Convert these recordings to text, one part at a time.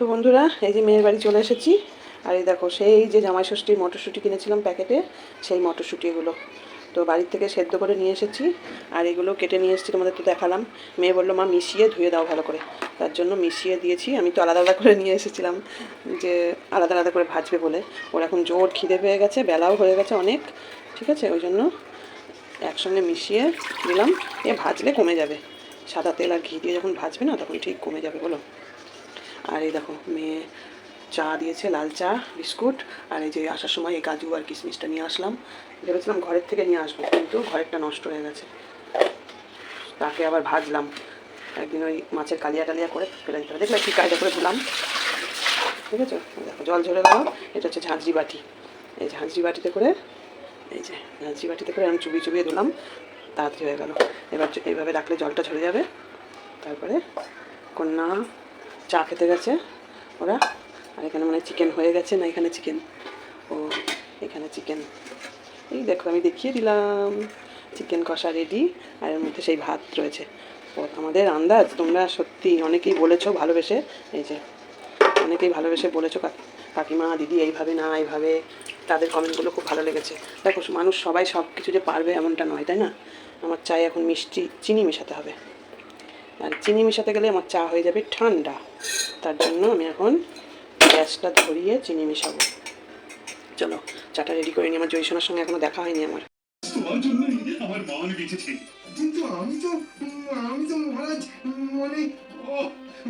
তো বন্ধুরা, এই যে মেয়ের বাড়ি চলে এসেছি। আর এই দেখো, সেই যে জামাই ষষ্ঠীর মটরশুঁটি কিনেছিলাম প্যাকেটে, সেই মটরশুঁটি এগুলো তো বাড়ির থেকে সেদ্ধ করে নিয়ে এসেছি, আর এগুলো কেটে নিয়ে এসেছি তোমাদের তো দেখালাম। মেয়ে বলল, মা, মিশিয়ে ধুয়ে দাও ভালো করে। তার জন্য মিশিয়ে দিয়েছি। আমি তো আলাদা আলাদা করে নিয়ে এসেছিলাম যে আলাদা আলাদা করে ভাজবে বলে। ওর এখন জোর খিদে পেয়ে গেছে, বেলাও হয়ে গেছে অনেক, ঠিক আছে? ওই জন্য একসঙ্গে মিশিয়ে দিলাম। এ ভাজলে কমে যাবে। সাদা তেল আর ঘি দিয়ে যখন ভাজবে না, তখন ঠিক কমে যাবে, বলো? আর এই দেখো, মেয়ে চা দিয়েছে, লাল চা, বিস্কুট, আর এই যে আসার সময় এই কাজু আর কিশমিশটা নিয়ে আসলাম। ভেবেছিলাম ঘরের থেকে নিয়ে আসব, কিন্তু ঘরেরটা নষ্ট হয়ে গেছে। তাকে আবার ভাজলাম। একদিন ওই মাছের কালিয়া টালিয়া করে ফেলে দিতে হবে। দেখলে কি কায়দা করে ধুলাম। ঠিক আছে? দেখো, জল ঝরে গেল। এটা হচ্ছে ঝাঁঝরি বাটি। এই ঝাঁঝরি বাটিতে করে, এই যে ঝাঁঝরি বাটিতে করে আমি চুবিয়ে চুবিয়ে ধুলাম। তাড়াতাড়ি হয়ে গেল। এবার এইভাবে রাখলে জলটা ঝরে যাবে। তারপরে কন্যা চা খেতে গেছে ওরা। আর এখানে মানে চিকেন হয়ে গেছে না, এখানে চিকেন ও, এখানে চিকেন এই দেখো, আমি দেখিয়ে দিলাম। চিকেন কষা রেডি আর এর মধ্যে সেই ভাত রয়েছে। ও, আমাদের আন্দাজ, তোমরা সত্যি অনেকেই বলেছ ভালোবেসে, এই যে, অনেকেই ভালোবেসে বলেছ কাকিমা, দিদি এইভাবে না, এইভাবে। তাদের কমেন্টগুলো খুব ভালো লেগেছে। দেখো, মানুষ সবাই সব কিছু যে পারবে এমনটা নয়, তাই না? আমার চাই এখন মিষ্টি, চিনি মেশাতে হবে। আর চিনি মেশাতে গেলে আমার চা হয়ে যাবে ঠান্ডা। তার জন্য আমি এখন গ্যাসটা ধরিয়ে চিনি মেশাবো। চলো চাটা রেডি করে নিই আমার জয়সোনার সঙ্গে এখনও দেখা হয়নি আমার। আমার মান বেঁচেছে। কিন্তু আমি তো আমি তো মহারাজ মানে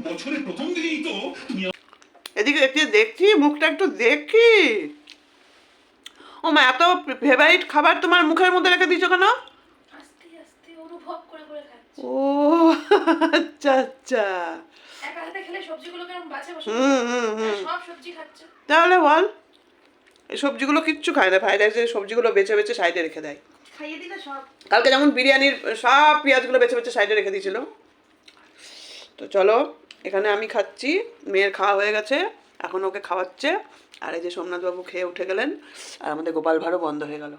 বছরের প্রথম দিনেই তো তুমি এদিকে একটু দেখছি মুখটা একটু দেখি। ও মা এত ফেভারিট খাবার তোমার মুখের মধ্যে রেখে দিয়েছ কেন? আস্তে আস্তে অনুভব করে করে ও আচ্ছা আচ্ছা। তাহলে বল এই সবজিগুলো কিচ্ছু খায় না ফ্রাইড রাইসের সবজিগুলো বেছে বেছে সাইডে রেখে দেয়। কালকে যেমন বিরিয়ানির সব পেঁয়াজগুলো বেছে বেছে সাইডে রেখে দিয়েছিল। তো চলো এখানে আমি খাচ্ছি মেয়ের খাওয়া হয়ে গেছে এখন ওকে খাওয়াচ্ছে। আর এই যে সোমনাথবাবু খেয়ে উঠে গেলেন আর আমাদের গোপাল ভাঁড়ও বন্ধ হয়ে গেল।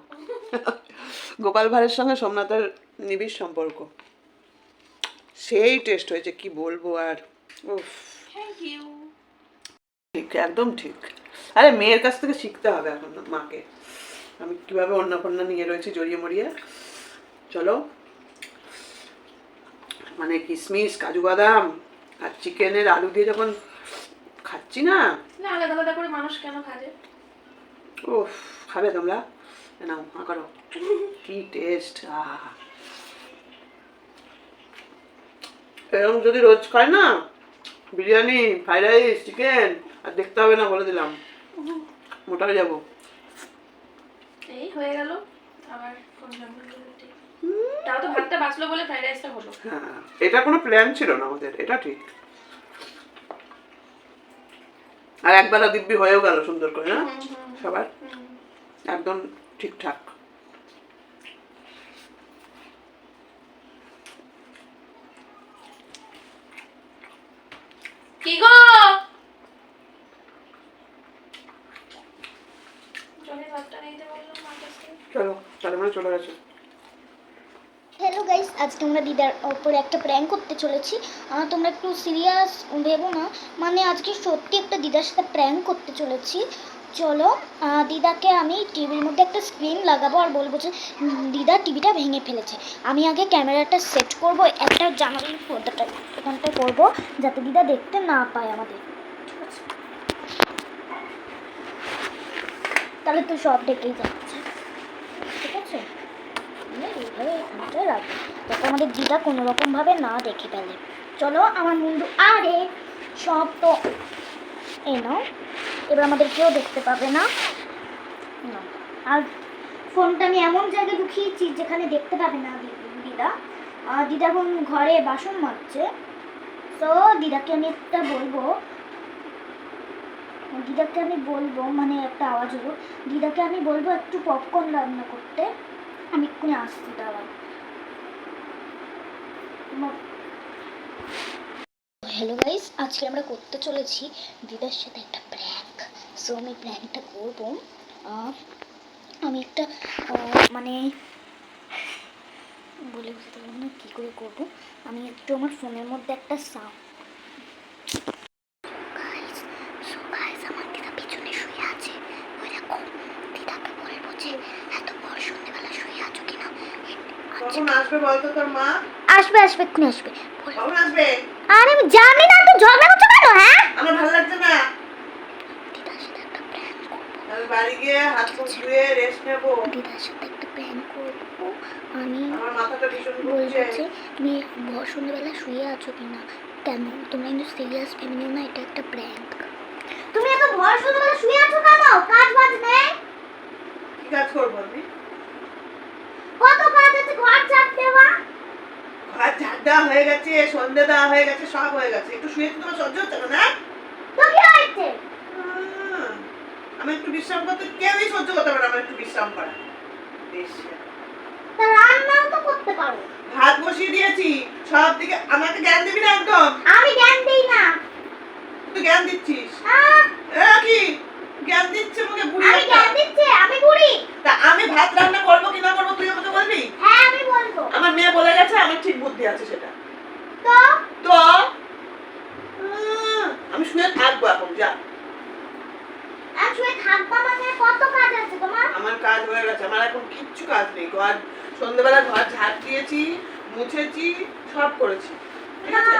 গোপাল ভাঁড়ের সঙ্গে সোমনাথের নিবিড় সম্পর্ক। সেই টেস্ট হয়েছে কি বলব আর? উফ। ঠিক একদম ঠিক। আরে মেয়ের কাছ থেকে শিখতে হবে এখন মাকে। আমি কীভাবে অন্নপূর্ণা নিয়ে রয়েছি জড়িয়ে মরিয়ে। চলো। মানে কিশমিশ কাজু বাদাম আর চিকেনের আলু দিয়ে যখন খাচ্ছি না? আলাদা আলাদা করে মানুষ কেন খাবে? উফ খাবে তোমরা? নাও হা করো। কি টেস্ট আহ। এরকম যদি রোজ খায় না বিরিয়ানি ফ্রাইড রাইস চিকেন আর দেখতে হবে না বলে দিলাম। মোটা হয়ে যাব। এই হয়ে গেল। আবার তাও তো ভাতটা বাঁচলো বলে ফ্রাইড রাইসটা হলো। হ্যাঁ এটা কোনো প্ল্যান ছিল না আমাদের এটা ঠিক। আর একবেলা দিব্যি হয়েও গেল সুন্দর করে না সবার? একদম ঠিকঠাক। কি গো? চলো তাহলে মানে চলে গেছে। হ্যালো গাইস আজকে আমরা দিদার ওপরে একটা প্র্যাঙ্ক করতে চলেছি। তোমরা একটু সিরিয়াস ভেবো না। মানে আজকে সত্যি একটা দিদার সাথে প্র্যাঙ্ক করতে চলেছি। চলো দিদাকে আমি টিভির মধ্যে একটা স্ক্রিন লাগাবো আর বলব যে দিদা টিভিটা ভেঙে ফেলেছে। আমি আগে ক্যামেরাটা সেট করব, একটা জানালার পর্দাটা এখানটায় করব, যাতে দিদা দেখতে না পায় আমাদের। তাহলে তো সব ডেকেই যাচ্ছে। ঠিক আছে? এইভাবে রাখব, যাতে আমাদের দিদা কোনো রকমভাবে না দেখে ফেলে। চলো, আমার মুন্ডু আরে, সব তো, এই নাও। এবার আমাদের কেউ দেখতে পাবে না। আর ফোনটা আমি এমন জায়গায় ঢুকিয়েছি যেখানে দেখতে পাবে না দিদা। আর দিদা এখন ঘরে বাসন মাজছে। তো দিদাকে আমি একটা বলব। দিদাকে আমি বলব মানে একটা আওয়াজ হলো। দিদাকে আমি বলব একটু পপকর্ন রান্না করতে। আমি এক্ষুনি আসছি দাঁড়াও। হ্যালো গাইস আজকে আমরা করতে চলেছি দিদার সাথে একটা প্র্যাঙ্ক সো আমি প্ল্যানটা করব। আমি একটা মানে বলে বুঝতে পারব না কী করে করব। আমি একটু আমার ফোনের মধ্যে একটা সাউন্ড আসবে আসবে এক্ষুনি আসবে। আরে আমি জানি না তুই ঝগড়া করছ কেন হ্যাঁ? আমার ভালো লাগছে আমি বাড়ি গিয়ে হাত মুখ ধুয়ে রেস্ট নেব। দিদার সাথে একটা প্ল্যান করব। আমি আমার মাথাটা ভীষণ ঘুরছে। তুমি ভর সন্ধ্যেবেলা শুয়ে আছো কিনা? কেন তোমরা কিন্তু সিরিয়াস নিও না এটা একটা প্র্যাঙ্ক তুমি এত ভর সন্ধ্যেবেলা শুয়ে আছো কেন? কাজ বাজ নেই? কি কাজ করব আমি? কত কাজ আছে? ঘর ঝাড় দেওয়া? ঘর ঝাড় দেওয়া হয়ে গেছে সন্ধে দেওয়া হয়ে গেছে সব হয়ে গেছে। একটু শুয়ে তো তোমার সহ্য হচ্ছে না? তো কি হয়েছে? আমি একটু বিশ্রাম করতে কেউই সহ্য করতে পারে আমার একটু বিশ্রাম করা। বেশ। রান্নাও তো করতে পারো। ভাত বসিয়ে দিয়েছি সব দিকে আমাকে জ্ঞান দিবি না একদম আমি জ্ঞান দিই না তুই জ্ঞান দিচ্ছিস আহ, এ কি জ্ঞান দিচ্ছে মুখে বুড়ি আমি একটা। জ্ঞান দিচ্ছি আমি বুড়ি তা আমি ভাত রান্না করব কি না করব তুই আমাকে বলবি হ্যাঁ আমি বলব আমার মেয়ে বলে গেছে আমার ঠিক বুদ্ধি আছে সেটা তো তো আহ, আমি শুয়ে থাকব এখন যা আমি শুয়ে থাকবা মানে কত কাজ আছে তোমার আমার কাজ হয়ে গেছে আমার এখন কিচ্ছু কাজ নেই ঘর সন্ধ্যেবেলা ঘর ঝাড় দিয়েছি মুছেছি সব করেছি। ঠিক আছে?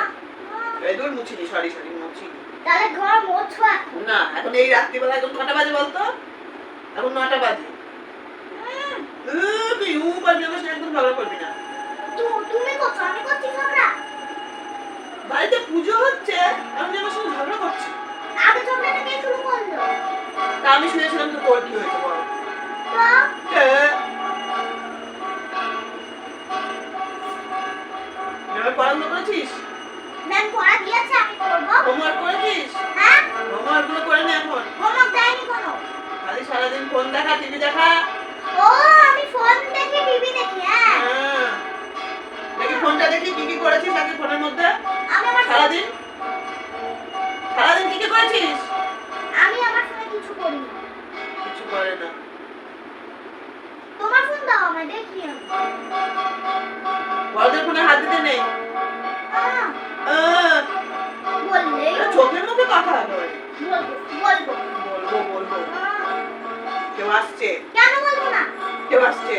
মুছিনি সরি সরি মুছি তাহলে ঘর মোছো এখন না এখন এই রাত্রিবেলা এখন কটা বাজে বলতো? এখন নটা বাজে। তুই পারবি আমার সাথে একদম ঝগড়া করবি না। তু- তুমি করছ আমি করছি ঝগড়া? বাড়িতে পুজো হচ্ছে আমি আমার সঙ্গে ঝগড়া করছি। আগে ঝগড়াটা কে শুরু করল? তা আমি শুনেছিলাম তো তোর কি হয়েছে বল। তো? এবার পড়াশোনা করেছিস? ম্যাম পড়া দিয়েছে আমি করব হোমওয়ার্ক করেছিস? হ্যাঁ? হোমওয়ার্কগুলো করে নে এখন। হোমওয়ার্ক দেয়নি কোনো। খালি সারাদিন ফোন দেখা টিভি দেখা। ও আমি ফোন দেখি টিভি দেখি হ্যাঁ। হ্যাঁ। দেখি ফোনটা দেখি কি কি করেছিস আগে ফোনের মধ্যে? আমি আমার সারাদিন? সারাদিন কি কি করেছিস? আমি আমার ফোনে কিছু করিনি। কিছু করে না। তোমার ফোন দাও আমায় দেখি আমি। বড়দের ফোনে হাত দিতে নেই। আসছে আসছে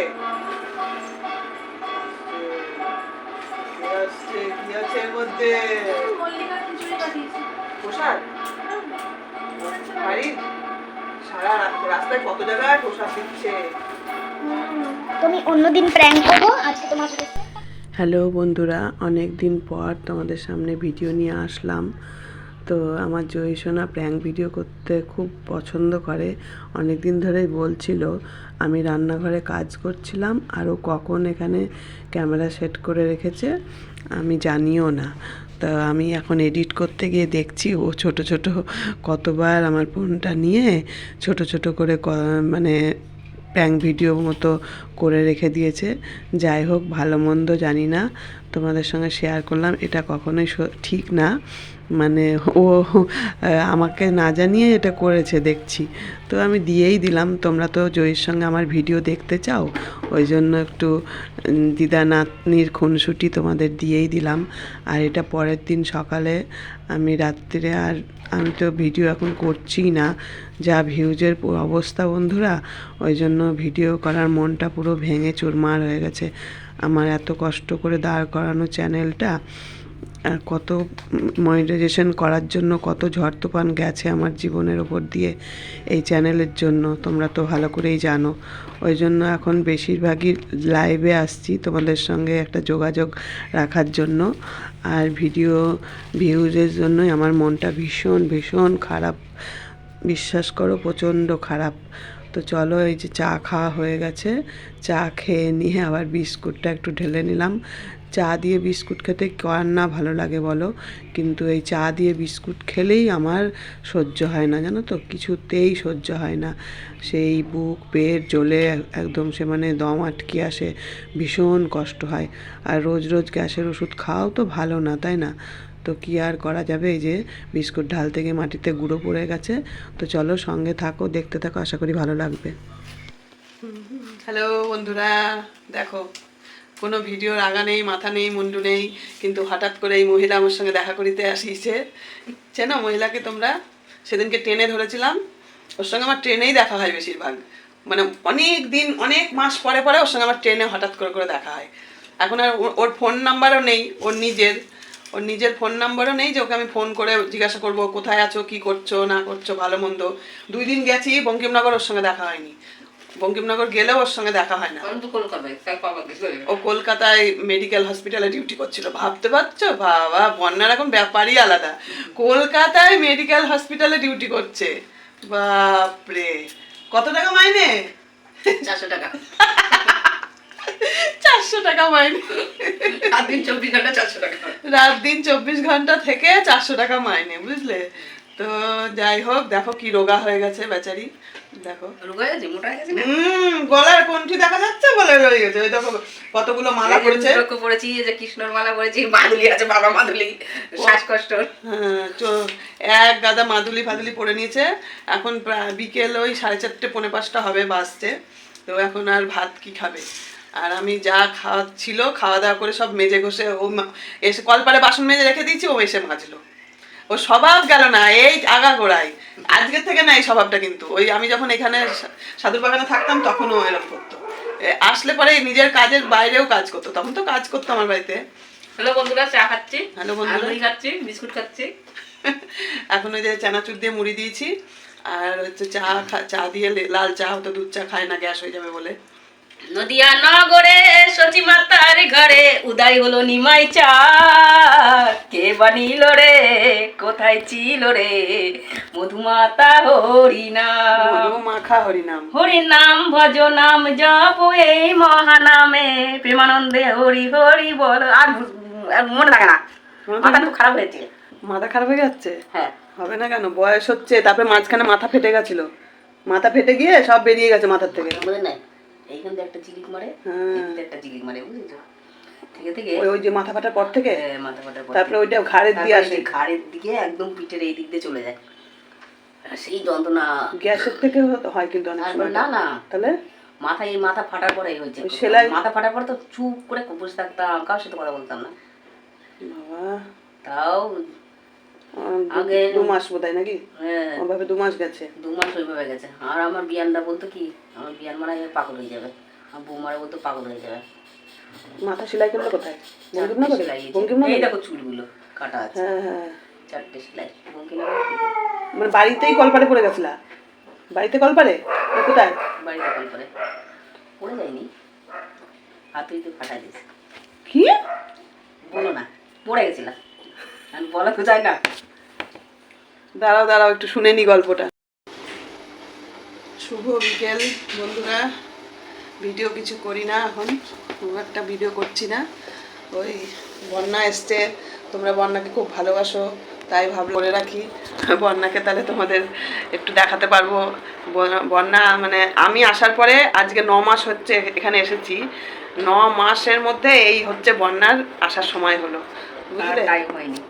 রাস্তায় কত জায়গায় প্রসাদ তুমি হ্যালো বন্ধুরা। অনেক দিন পর তোমাদের সামনে ভিডিও নিয়ে আসলাম। তো আমার জয়সোনা প্র্যাঙ্ক ভিডিও করতে খুব পছন্দ করে। অনেক দিন ধরেই বলছিল, আমি রান্নাঘরে কাজ করছিলাম আরও কখন এখানে ক্যামেরা সেট করে রেখেছে আমি জানিও না। তা আমি এখন এডিট করতে গিয়ে দেখছি, ও ছোট ছোট কতবার আমার ফোনটা নিয়ে ছোট ছোট করে মানে প্র্যাঙ্ক ভিডিও মতো করে রেখে দিয়েছে। যাই হোক, ভালো মন্দ জানি না। তোমাদের সঙ্গে শেয়ার করলাম, এটা কখনোই ঠিক না। মানে ও আমাকে না জানিয়ে এটা করেছে, দেখছি। তো আমি দিয়েই দিলাম, তোমরা তো জয়ীর সঙ্গে আমার ভিডিও দেখতে চাও। ওই জন্য একটু দিদা নাতনির খুনসুটি তোমাদের দিয়েই দিলাম। আর এটা পরের দিন সকালে আমি রাত্রিরে আর আমি তো ভিডিও এখন করছি না। যা ভিউজের অবস্থা বন্ধুরা, ওই জন্য ভিডিও করার মনটা পুরো ভেঙে চুরমার হয়ে গেছে। আমার এত কষ্ট করে দাঁড় করানো চ্যানেলটা কত মনিটাইজেশন করার জন্য কত ঝড় তুফান গেছে আমার জীবনের ওপর দিয়ে এই চ্যানেলের জন্য, তোমরা তো ভালো করেই জানো। ওই জন্য এখন বেশিরভাগই লাইভে আসছি তোমাদের সঙ্গে একটা যোগাযোগ রাখার জন্য। আর ভিডিও ভিউজের জন্যই আমার মনটা ভীষণ ভীষণ খারাপ। বিশ্বাস করো, প্রচণ্ড খারাপ। তো চলো এই যে চা খাওয়া হয়ে গেছে, চা খেয়ে নিয়ে আবার বিস্কুটটা একটু ঢেলে নিলাম। চা দিয়ে বিস্কুট খেতে কার না ভালো লাগে বলো। কিন্তু এই চা দিয়ে বিস্কুট খেলেই আমার সহ্য হয় না, জানো তো? কিছুতেই সহ্য হয় না। সেই বুক, পেট জ্বলে একদম সে মানে দম আটকে আসে, ভীষণ কষ্ট হয়। আর রোজ রোজ গ্যাসের ওষুধ খাওয়াও তো ভালো না, তাই না? তো কি আর করা যাবে এই যে বিস্কুট ঢাল থেকে মাটিতে গুঁড়ো পড়ে গেছে। তো চলো সঙ্গে থাকো, দেখতে থাকো, আশা করি ভালো লাগবে। হ্যালো বন্ধুরা, দেখো। কোনো ভিডিওর আগা নেই, মাথা নেই, মুন্ডু নেই, কিন্তু হঠাৎ করে এই মহিলা আমার সঙ্গে দেখা করিতে আসিছে। চেনো মহিলাকে তোমরা? সেদিনকে ট্রেনে ধরেছিলাম। ওর সঙ্গে আমার ট্রেনেই দেখা হয় বেশিরভাগ। মানে অনেক দিন, অনেক মাস পরে পরে ওর সঙ্গে আমার ট্রেনে হঠাৎ করে করে দেখা হয়। এখন আর ওর- ফোন নাম্বারও নেই, ওর নিজের। ওর নিজের ফোন নাম্বারও নেই যে ওকে আমি ফোন করে জিজ্ঞাসা করব, কোথায় আছো, কি করছ, না করছ, ভালো মন্দ। দুই দিন গেছি, বঙ্কিমনগর ওর সঙ্গে দেখা হয়নি। বঙ্কিমনগর গেলেও ওর সঙ্গে দেখা হয় না। ও কলকাতায় মেডিকেল হসপিটালে ডিউটি করছিল। ভাবতে পারছ? বাবা বন্যার এখন ব্যাপারই আলাদা। কলকাতায় মেডিকেল হসপিটালে ডিউটি করছে। বাপরে। কত টাকা মাইনে? চারশো টাকা। চারশো টাকা মাইনে। আর দিন চব্বিশ ঘণ্টা চারশো টাকা। রাত দিন চব্বিশ ঘণ্টা থেকে চারশো টাকা মাইনে বুঝলে? তো যাই হোক দেখো কি রোগা হয়ে গেছে বেচারি। দেখো। গলার দেখা যাচ্ছে বলে রয়ে গেছে। ওই দেখো কতগুলো মালা পড়েছে। লক্ষ্য পড়েছি যে কৃষ্ণর মালা পড়েছি মাদুলি আছে বাবা মাদুলি শ্বাসকষ্ট। হ্যাঁ, এক গাদা মাদুলি ফাদুলি পরে নিয়েছে। এখন প্রায় বিকেল ওই সাড়ে চারটে পৌনে পাঁচটা হবে বাসতে। তো এখন আর ভাত কি খাবে? আর আমি যা খাওয়া ছিল খাওয়া দাওয়া করে সব মেজে ঘষে ও এসে কলপারে বাসন মেজে রেখে দিয়েছি ও এসে মাজলো। ও স্বভাব গেল না এই আগা গোড়ায় আজকের থেকে না এই স্বভাবটা কিন্তু। ওই আমি যখন এখানে সাধুর বাগানে থাকতাম তখনও এরকম করতো। আসলে পরে নিজের কাজের বাইরেও কাজ করতো তখন তো কাজ করতো আমার বাড়িতে। হ্যালো বন্ধুরা চা খাচ্ছি। Hello বন্ধুরা। খাচ্ছি বিস্কুট খাচ্ছি। এখন ওই যে চানাচুর দিয়ে মুড়ি দিয়েছি আর হচ্ছে চা চা দিয়ে লাল চা হতো দুধ চা খায় না গ্যাস হয়ে যাবে বলে। নদিয়া নগরে সচি মাতার ঘরে উদয় হলো নিমাই চা কে বানিল রে? কোথায় ছিল রে? মধুমাতা হরিনা মধু মাখা হরিনাম হরি নাম ভজ নাম জপ এই মহানামে। প্রেমানন্দে হরি হরি বল। আর মনে থাকে না। মাথা খুব খারাপ হয়েছে। মাথা খারাপ হয়ে যাচ্ছে? হ্যাঁ। হবে না কেন? বয়স হচ্ছে তারপরে মাঝখানে মাথা ফেটে গেছিল। মাথা ফেটে গিয়ে সব বেরিয়ে গেছে মাথার থেকে। বুঝে নাই। এইখান থেকে একটা চিলিক মারে হ্যাঁ। একটা চিলিক মারে বুঝেছ থেকে থেকে ওই যে মাথা ফাটার পর থেকে? মাথা ফাটার পর তারপরে ওইটা ঘাড়ের দিয়ে আসে। ঘাড়ের দিকে একদম পিঠের এই দিক দিয়ে চলে যায়। সেই যন্ত্রণা। গ্যাসের থেকে হয় কিন্তু অনেক সময়। না না। তাহলে? মাথা এই মাথা ফাটার পরে হয়েছে। সেলাই- মাথা ফাটার পরে তো চুপ করে বসে থাকতাম কারোর সাথে কথা বলতাম না। বাবা। তাও আগে- দু মাস বোধ হয় নাকি? হ্যাঁ, ওভাবে দু মাস গেছে। দু মাস ওইভাবে গেছে। আর আমার বিয়ানটা বলতো কি আমার বিয়ান মারা গেলে পাগল হয়ে যাবে। আমার বৌমারা বলতো পাগল হয়ে যাবে। মাথা সেলাই করল কোথায়? বঙ্কিমনগরে? সেলাই। বঙ্কিমনগরে? এই দেখো চুলগুলো কাটা আছে। হ্যাঁ হ্যাঁ। চারটে সেলাই। বঙ্কিমনগর? মানে বাড়িতেই কলপারে পড়ে গেছিলা? বাড়িতে কলপারে? কোথায়? বাড়ি দখল করে পড়ে যায়নি। হাতুই তো ফাটা দিয়েছে। কি? বলো না পড়ে গেছিলাম বলা তো চাই না। দাঁড়াও দাঁড়াও, একটু শুনে নি গল্পটা। শুভ বিকেল, বন্ধুরা। ভিডিও কিছু করি না এখন, খুব একটা ভিডিও করছি না। ওই বন্যা এসছে, তোমরা বন্যাকে খুব ভালোবাসো, তাই ভাব করে রাখি। বন্যাকে তাহলে তোমাদের একটু দেখাতে পারব। বন্যা মানে আমি আসার পরে আজকে ন মাস হচ্ছে এখানে এসেছি। ন মাসের মধ্যে এই হচ্ছে বন্যার আসার সময় হলো। বুঝলে?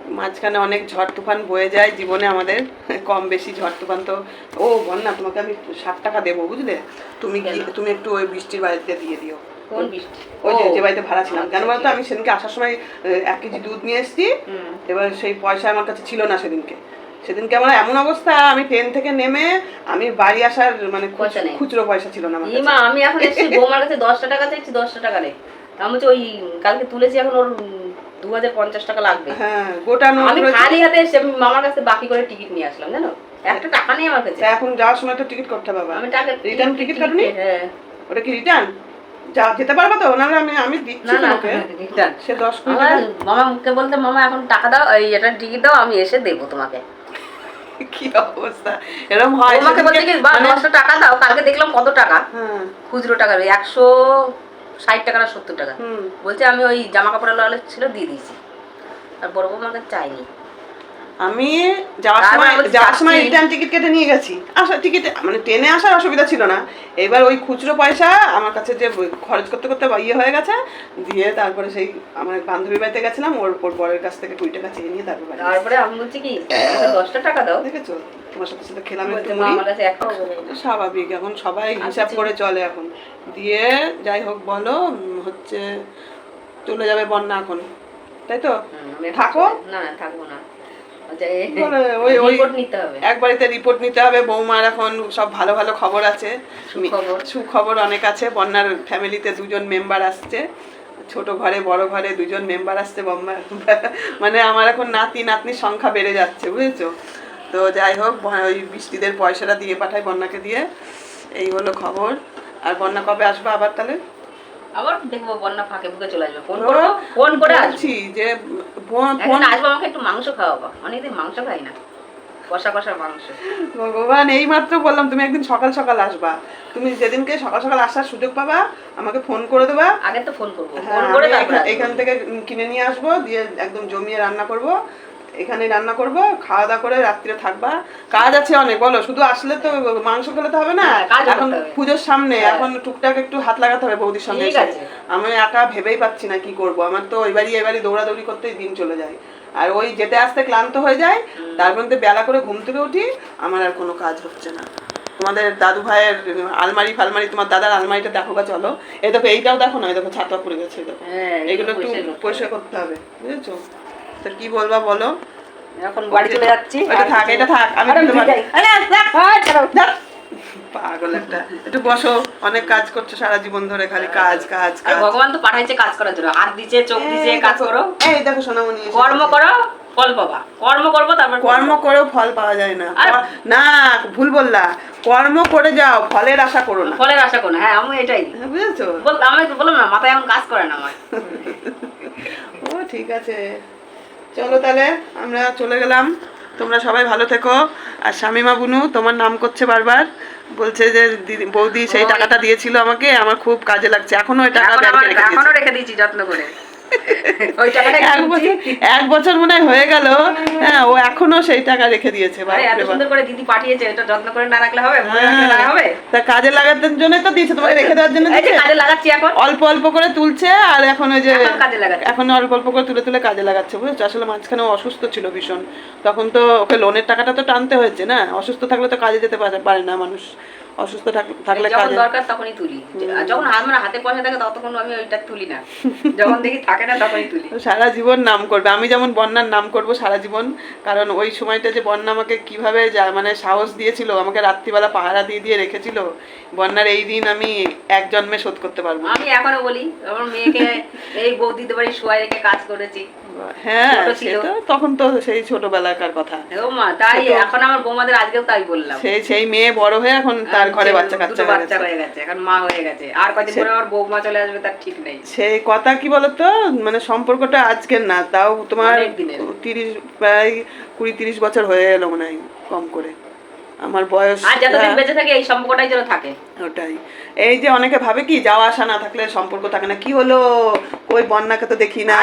মাঝখানে অনেক ঝড় তুফান বয়ে যায় জীবনে আমাদের কম বেশি ঝড় তুফান তো। ও বল না তোমাকে আমি ষাট টাকা দেবো বুঝলে? তুমি তুমি একটু ওই বৃষ্টির বাড়িতে দিয়ে দিও। ওই যে বাড়িতে ভাড়া ছিলাম। কেন আচ্ছা, বলতো আমি সেদিনকে আসার সময় এক কেজি দুধ নিয়ে এসেছি। এবার সেই পয়সা আমার কাছে ছিল না সেদিনকে। সেদিনকে আমার এমন অবস্থা আমি ট্রেন থেকে নেমে আমি বাড়ি আসার মানে খুচ- খুচরো পয়সা ছিল না আমার কাছে। আমি এখন এসেছি বৌমার কাছে দশটা টাকা চাইছি দশটা টাকা নেই। আমি ওই কালকে তুলেছি এখন ওর দু হাজার পঞ্চাশ টাকা লাগবে। হ্যাঁ গোটা আমি খালি হাতে মামার কাছে বাকি করে টিকিট নিয়ে আসলাম জানো? একটা টাকা নেই আমার কাছে। এখন যাওয়ার সময় তো টিকিট করতে হবে। আমি টাকা রিটার্ন টিকিট কাটুনি? হ্যাঁ। ওটা কি রিটার্ন যা যেতে পারব তো? নাহলে আমি আমি দিচ্ছি না না তোমাকে। সে দশ মামা মুখে বলতে মামা এখন টাকা দাও এই এটা টিকিট দাও আমি এসে দেবো তোমাকে। কি অবস্থা? এরকম হয় তোমাকে বলছে কি মানে- টাকা দাও কালকে দেখলাম কত টাকা? হ্যাঁ। খুচরো টাকা একশো ষাট টাকা না সত্তর টাকা। হুম। বলছে আমি ওই জামা কাপড়ের লাল ছিল দিয়ে দিয়েছি। আর বড় বউ আমাকে চাইনি আমি যাওয়ার সময় যাওয়ার সময়। রিটার্ন টিকিট কেটে নিয়ে গেছি। আসা টিকিট মানে ট্রেনে আসার অসুবিধা ছিল না। এবার ওই খুচরো পয়সা আমার কাছে যে খরচ করতে করতে ইয়ে হয়ে গেছে দিয়ে তারপরে সেই আমার এক বান্ধবীর বাড়িতে গেছিলাম ওর ওর বরের কাছ থেকে কুড়ি টাকা চেয়ে নিয়ে তারপর তারপরে আমি বলছি কি দশটা টাকা দাও। দেখেছ? তোমার সাথে সাথে খেলাম স্বাভাবিক এখন সবাই হিসাব আচ্ছা। করে চলে এখন। দিয়ে যাই হোক বলো হচ্ছে চলে যাবে বন্যা এখন। তাই তো? থাকো? না থাকব না। এক বাড়িতে রিপোর্ট নিতে হবে বৌমার এখন সব ভালো ভালো খবর আছে। সুখবর। অনেক আছে বন্যার ফ্যামিলিতে দুজন মেম্বার আসছে। ছোট ঘরে বড় ঘরে দুজন মেম্বার আসছে বম্বা মানে আমার এখন নাতি নাতনির সংখ্যা বেড়ে যাচ্ছে বুঝেছ? তো যাই হোক ওই বৃষ্টিদের পয়সাটা দিয়ে পাঠাই বন্যাকে দিয়ে। এই হলো খবর। আর বন্যা কবে আসবে আবার তাহলে? আবার দেখব বন্যা ফাঁকে বুকে চলে আসবে। ফোন করব ফোন করে আসব। বলছি যে ফোন আসব আমাকে একটু মাংস খাওয়াবো। অনেকদিন মাংস খাই না। কষা কষা মাংস। ভগবান এই মাত্র বললাম তুমি একদিন সকাল সকাল আসবা। তুমি যেদিনকে সকাল সকাল আসার সুযোগ পাবা আমাকে ফোন করে দেবা। আগে তো ফোন করব। হ্যাঁ, ফোন করে এখান- থেকে কিনে নিয়ে আসব দিয়ে একদম জমিয়ে রান্না করব। এখানে রান্না করব খাওয়া দাওয়া করে রাত্রে থাকবা। কাজ আছে অনেক বলো শুধু আসলে তো মাংস খেলে তো হবে না? হ্যাঁ, এখন পুজোর সামনে হ্যাঁ। এখন টুকটাক একটু হাত লাগাতে হবে বৌদির সঙ্গে। আমি একা ভেবেই পাচ্ছি না কি করব। আমার তো এই বাড়ি দৌড়াদৌড়ি করতেই দিন চলে যায়। আর ওই যেতে আসতে ক্লান্ত হয়ে যায় তার মধ্যে বেলা করে ঘুম থেকে উঠি আমার আর কোনো কাজ হচ্ছে না। তোমাদের দাদু ভাইয়ের আলমারি ফালমারি তোমার দাদার আলমারিটা দেখো গা চলো। এই দেখো এইটাও দেখো না এই দেখো ছাতা পড়ে গেছে দেখো। হ্যাঁ এগুলো একটু করতে পরিষ্কার করতে হবে বুঝেছ? তো কি বলবা বলো? এখন বাড়ি চলে যাচ্ছি। এটা থাক এটা থাক আমি। পাগল একটা। একটু বসো অনেক কাজ করছ সারা জীবন ধরে খালি কাজ কাজ কাজ। ভগবান তো পাঠাইছে কাজ করার জন্য। হাত দিছে চোখ দিছে কাজ করো। এই দেখো সোনামণি কর্ম। করো ফল পাবা। কর্ম করব তারপর কর্ম করেও ফল পাওয়া যায় না। না ভুল বললা। কর্ম করে যাও ফলের আশা করো না। ফলের আশা করো না। হ্যাঁ আমি এটাই। হ্যাঁ, বুঝেছ? বল আমি তো বললাম না মাথায় এখন কাজ করে না আমার ও ঠিক আছে। চলো তাহলে আমরা চলে গেলাম। তোমরা সবাই ভালো থেকো। আর শামিমা বুনু তোমার নাম করছে বারবার। বলছে যে দিদি বৌদি সেই টাকাটা দিয়েছিল আমাকে আমার খুব কাজে লাগছে। এখনও ওই টাকা এখন রেখে দিয়েছি যত্ন করে। এক বছর মনে হয় হয়ে গেল। হ্যাঁ ও এখনও সেই টাকা রেখে দিয়েছে আরে বাপরে এত বাপ। সুন্দর করে দিদি পাঠিয়েছে এটা যত্ন করে না রাখলে হবে রাখলে না হবে? তা কাজে লাগানোর জন্য তো দিয়েছে তোমাকে রেখে দেওয়ার জন্য কাজে লাগাচ্ছি এখন। অল্প অল্প করে তুলছে আর এখন ওই যে এখন কাজে লাগাচ্ছে। এখন অল্প অল্প করে তুলে তুলে কাজে লাগাচ্ছে বুঝেছ? আসলে মাঝখানে অসুস্থ ছিল ভীষণ। তখন তো ওকে লোনের টাকাটা তো টানতে হয়েছে না? অসুস্থ থাকলে তো কাজে যেতে পারে না মানুষ। অসুস্থ থাকলে যখন দরকার তখনই তুলি। যখন আমার হাতে পয়সা থাকে ততক্ষণ আমি ওইটা তুলি না। যখন দেখি থাকে না তখনই তুলি। সারা জীবন নাম করবে। আমি যেমন বন্যার নাম করব সারা জীবন কারণ ওই সময়টা যে বন্যা আমাকে কীভাবে মানে সাহস দিয়েছিল আমাকে রাত্রিবেলা পাহারা দিয়ে দিয়ে রেখেছিল বন্যার এই দিন আমি এক জন্মে শোধ করতে পারব আমি এখনও বলি আমার মেয়েকে এই বৌদিতে বাড়ি শুয়াই রেখে কাজ করেছি। হ্যাঁ সেটা তখন তো সেই ছোটবেলাকার কথা। ও মা তাই এখন আমার বৌমাদের আজকেও তাই বললাম। সেই সেই মেয়ে বড় হয়ে এখন তার ঘরে বাচ্চা কাচ্চা হয়ে বাচ্চা গেছে। হয়ে গেছে এখন মা হয়ে গেছে। আর কদিন পরে আমার বৌমা চলে আসবে তার ঠিক নেই। সেই কথা কি বলতো? মানে সম্পর্কটা আজকের না তাও তোমার তিরিশ প্রায় কুড়ি তিরিশ বছর হয়ে এলো মনে হয় কম করে। আমার বয়স আর যতদিন বেঁচে থাকে এই সম্পর্কটাই যেন থাকে। ওটাই। এই যে অনেকে ভাবে কি যাওয়া আসা না থাকলে সম্পর্ক থাকে না কি হলো? ওই বন্যাকে তো দেখি না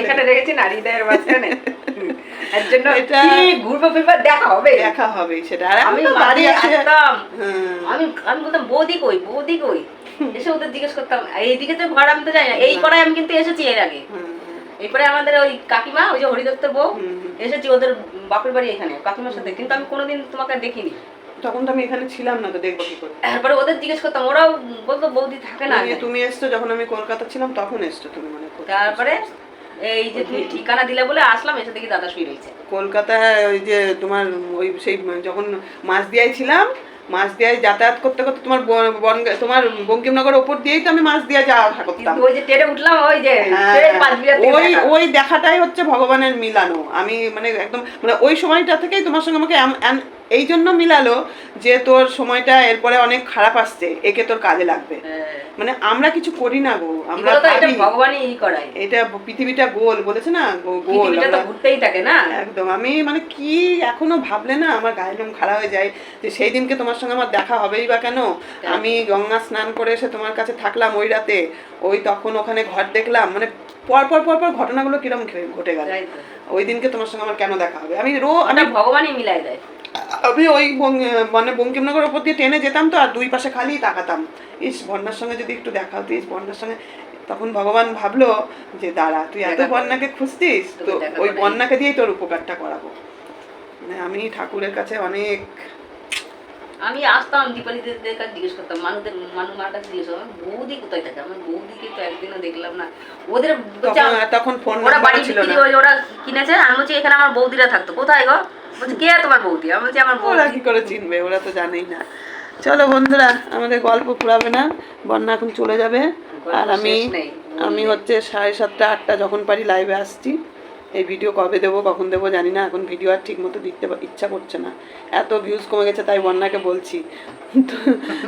এখানে রেখেছি না হৃদয়ের মাঝখানে। দেখা হবে? দেখা হবে সেটা। আর আমি বাড়ি। আমি আমি বলতাম বৌদি কই বৌদি কই? এসে ওদের জিজ্ঞেস করতাম এইদিকে তো ঘর আমি তো যাই না এই পাড়ায় আমি কিন্তু এসেছি এর আগে। পাড়ায় আমাদের ওই কাকিমা ওই যে হরিদত্তর বউ। এসেছি ওদের বাপের বাড়ি এখানে কাকিমার সাথে। কিন্তু আমি কোনোদিন তোমাকে দেখিনি। তখন তো আমি এখানে ছিলাম না তো দেখব কি করে। তারপরে ওদের জিজ্ঞেস করতাম ওরাও বলতো বৌদি থাকে না তুমি- তুমি এসছো যখন আমি কলকাতা ছিলাম তখন এসছো তুমি মনে করো তারপরে এই যে তুমি ঠিকানা দিলে বলে আসলাম এসে দেখি দাদা শুয়ে রয়েছে। কলকাতায় ওই যে তোমার ওই সেই যখন মাছ দিয়াই ছিলাম মাছ দিয়ে যাতায়াত করতে করতে তোমার বন- তোমার বঙ্কিমনগর ওপর দিয়েই তো আমি মাছ দিয়ে যাওয়া আসা করতাম ওই যে ট্রেনে উঠলাম ওই যে হ্যাঁ, ওই ওই দেখাটাই হচ্ছে ভগবানের মিলানো আমি মানে একদম মানে ওই সময়টা থেকেই তোমার সঙ্গে আমাকে এই জন্য মিলালো যে তোর সময়টা এরপরে অনেক খারাপ আসছে একে তোর কাজে লাগবে। হ্যাঁ। মানে আমরা কিছু করি না গো আমরা এটা ভগবানই ই এটা পৃথিবীটা গোল বলেছে না? গোল ঘুরতেই থাকে না। একদম আমি মানে কি এখনও ভাবলে না আমার গায়ে লোম খারাপ হয়ে যায় যে সেই দিনকে তোমার সঙ্গে আমার দেখা হবেই বা কেন? আমি গঙ্গা স্নান করে এসে তোমার কাছে থাকলাম ওই রাতে ওই তখন ওখানে ঘর দেখলাম মানে পর পর পর পর ঘটনাগুলো কিরম ঘটে গেল? ওই দিনকে তোমার সঙ্গে আমার কেন দেখা হবে? আমি রো আমি ভগবানই মিলাই দেয়। আমি ওই মানে বঙ্কিমনগর ওপর দিয়ে ট্রেনে যেতাম তো আর দুই পাশে খালি তাকাতাম। ইস বন্যার সঙ্গে যদি একটু দেখা হতো ইস বন্যার সঙ্গে তখন ভগবান ভাবলো যে দাঁড়া তুই এত বন্যাকে খুঁজতিস তো ওই বন্যাকে দিয়েই তোর উপকারটা করাবো। মানে আমি ঠাকুরের কাছে অনেক আমি আসতাম দীপালিদের কাছে জিজ্ঞেস করতাম মানুষদের মানুষ মার কাছে জিজ্ঞেস করতাম বৌদি কোথায় থাকে? আমার বৌদিকে তো একদিনও দেখলাম না। ওদের তখন ফোন ওরা বাড়ি ছিল ওরা কিনেছে আমি বলছি এখানে আমার বৌদিরা থাকতো কোথায় গো? বলছে কে তোমার বৌদি? আমি বলছি আমার ওরা কি করে চিনবে? ওরা তো জানেই না। চলো বন্ধুরা আমাদের গল্প ফুরাবে না। বন্যা এখন চলে যাবে। আর আমি আমি হচ্ছে সাড়ে সাতটা আটটা যখন পারি লাইভে আসছি। এই ভিডিও কবে দেবো কখন দেবো জানি না। এখন ভিডিও আর ঠিক মতো দিতে ইচ্ছা করছে না। এত ভিউজ কমে গেছে তাই বন্যাকে বলছি।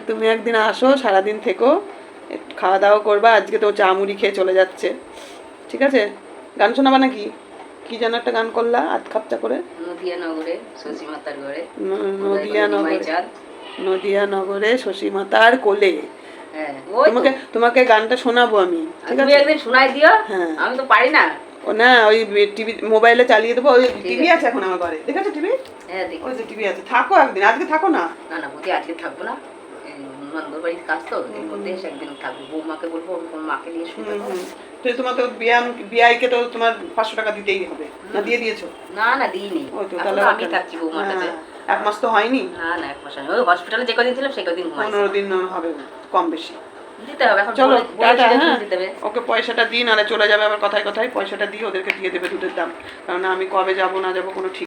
তুমি একদিন আসো সারাদিন থেকো। খাওয়া দাওয়া করবা। আজকে তো চা মুড়ি খেয়ে চলে যাচ্ছে। ঠিক আছে? গান শোনাবা নাকি? কি যেন একটা গান করলা আধ খাপচা করে? নদিয়া নগরে শশী মাতার ঘরে নদিয়া নগরে নদিয়া নগরে শশী মাতার কোলে। হ্যাঁ তোমাকে তোমাকে গানটা শোনাবো আমি ঠিক তুমি আছে? একদিন শোনাই দিও হ্যাঁ। আমি তো পারি না। ও না ওই টিভি মোবাইলে চালিয়ে দেবো ওই টিভি আছে। এখন আমার ঘরে। দেখেছ টিভি? হ্যাঁ দেখি। ওই যে টিভি আছে। থাকো একদিন আজকে থাকো না? না না আজকে থাকব না। বাড়ির কাজ তো এর মধ্যে এসে একদিন থাকব। বৌমাকে বলব মাকে নিয়ে শুনবে হুম, হুম। তো বিয়াম বিআইকে তো তোমার পাঁচশো টাকা দিতেই হবে। না দিয়ে দিয়েছ? না না দিইনি। তো তাহলে আমি থাকছি বৌমার কাছে হ্যাঁ, এক মাস তো হয়নি। না না এক মাস আমি ওই হসপিটালে যে কদিন ছিলাম সেই কদিন পনেরো দিন হবে কম বেশি। দিতে হবে এখন চলো বলে- টাটা বলেছিলে হ্যাঁ। ওকে পয়সাটা দিই নাহলে চলে যাবে আবার কথায় কথায়। পয়সাটা দিয়ে ওদেরকে দিয়ে দেবে দুধের দাম। কারণ আমি কবে যাব না যাব কোনো ঠিক